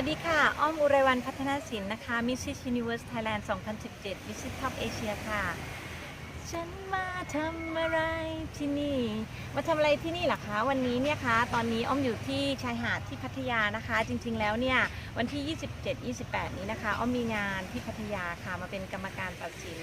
วัสดีค่ะ อ้อมอุไรวันพัฒนาศิลป์นะคะ Miss Universe Thailand 2017 Miss Top Asia ค่ะ ฉันมาทำอะไรที่นี่ มาทำอะไรที่นี่เหรอคะ วันนี้เนี่ยคะ ตอนนี้อ้อมอยู่ที่ชายหาดที่พัทยานะคะ จริงๆแล้วเนี่ยวันที่ 27-28 นี้นะคะอ้อมมีงานที่พัทยาค่ะมาเป็นกรรมการตัดสิน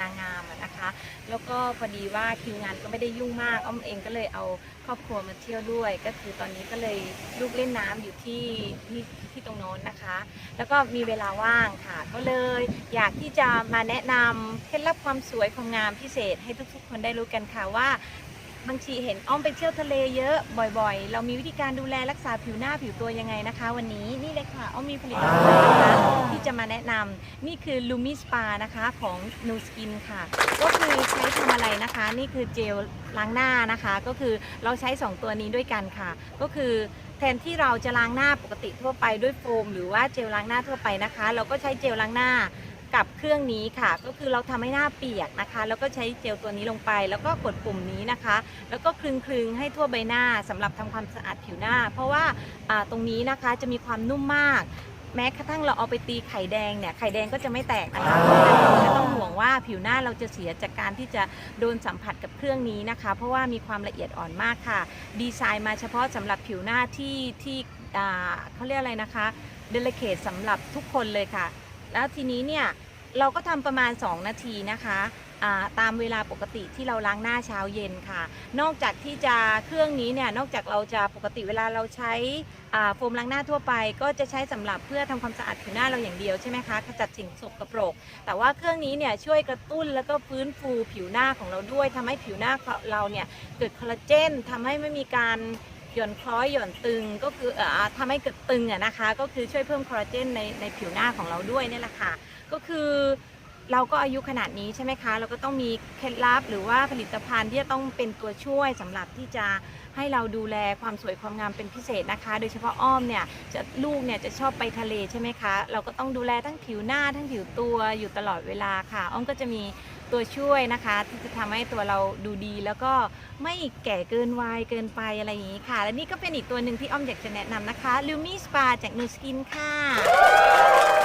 นางงามนะคะ แล้วก็พอดีว่าคิวงานก็ไม่ได้ยุ่งมากอ้อมเองก็เลยเอาครอบครัวมาเที่ยวด้วย ก็คือตอนนี้ก็เลยลูกเล่นน้ำอยู่ที่ที่ที่ตรงโน้นนะคะ แล้วก็มีเวลาว่างค่ะ ก็เลยอยากที่จะมาแนะนำเคล็ดลับความสวยความงามพิเศษให้ทุกๆ คนได้รู้กันค่ะว่าบางทีเห็นอ้อมไปเที่ยวทะเลเยอะบ่อยๆ เรามีวิธีการดูแลรักษาผิวหน้าผิวตัวยังไงนะคะ วันนี้นี่เลยค่ะอ้อมมีผลิตภัณฑ์นะคะที่จะมาแนะนำนี่คือ Lumi Spa นะคะของ Nu Skin ค่ะ ก็คือใช้ทำอะไรนะคะ นี่คือเจลล้างหน้านะคะ ก็คือเราใช้ 2 ตัวนี้ด้วยกันค่ะ ก็คือแทนที่เราจะล้างหน้าปกติทั่วไปด้วยโฟม หรือว่าเจลล้างหน้าทั่วไปนะคะ เราก็ใช้เจลล้างหน้า กับเครื่องนี้ค่ะ ก็คือเราทำให้หน้าเปียกนะคะ แล้วก็ใช้เจลตัวนี้ลงไป แล้วก็กดปุ่มนี้นะคะ แล้วก็คลึงคลึงๆให้ทั่วใบหน้าสำหรับทำความสะอาดผิวหน้า เพราะว่าตรงนี้นะคะจะมีความนุ่มมากแม้กระทั่งเราเอาไปตีไข่แดงเนี่ยไข่แดงก็จะไม่แตกนะคะเพราะฉะนั้นไม่ต้องห่วงว่าผิวหน้าเราจะเสียจากการที่จะโดนสัมผัสกับเครื่องนี้นะคะ เพราะว่ามีความละเอียดอ่อนมากค่ะ ดีไซน์มาเฉพาะสำหรับผิวหน้าที่ที่เขาเรียกอะไรนะคะเดลิเคทสำหรับทุกคนเลยค่ะ แล้วทีนี้เนี่ยเราก็ทำประมาณ 2 นาทีนะคะตามเวลาปกติที่เราล้างหน้าเช้าเย็นค่ะ นอกจากที่จะเครื่องนี้เนี่ยนอกจากเราจะปกติเวลาเราใช้โฟมล้างหน้าทั่วไป ก็จะใช้สำหรับเพื่อทำความสะอาดผิวหน้าเราอย่างเดียวใช่ไหมคะขจัดสิ่งสกปรก แต่ว่าเครื่องนี้เนี่ยช่วยกระตุ้นแล้วก็ฟื้นฟูผิวหน้าของเราด้วยทำให้ผิวหน้าเราเนี่ยเกิดคอลลาเจนทำให้ไม่มีการ หย่อนคล้อยหย่อนตึงก็คือเอ่อทำให้เกิดตึงอะนะคะ ก็คือช่วยเพิ่มคอลลาเจนในในผิวหน้าของเราด้วยเนี่ยแหละค่ะก็คือเราก็อายุขนาดนี้ใช่ไหมคะ เราก็ต้องมีเคล็ดลับหรือว่าผลิตภัณฑ์ที่จะต้องเป็นตัวช่วยสำหรับที่จะให้เราดูแลความสวยความงามเป็นพิเศษนะคะ โดยเฉพาะอ้อมเนี่ยจะลูกเนี่ยจะชอบไปทะเลใช่ไหมคะ เราก็ต้องดูแลทั้งผิวหน้าทั้งผิวตัวอยู่ตลอดเวลาค่ะ อ้อมก็จะมี ตัวช่วยนะคะ ที่จะทำให้ตัวเราดูดี แล้วก็ไม่แก่เกินวัยเกินไปอะไรอย่างนี้ค่ะ และนี่ก็เป็นอีกตัวหนึ่งที่อ้อมอยากจะแนะนำนะคะลูมี่สปาจากนูสกินค่ะ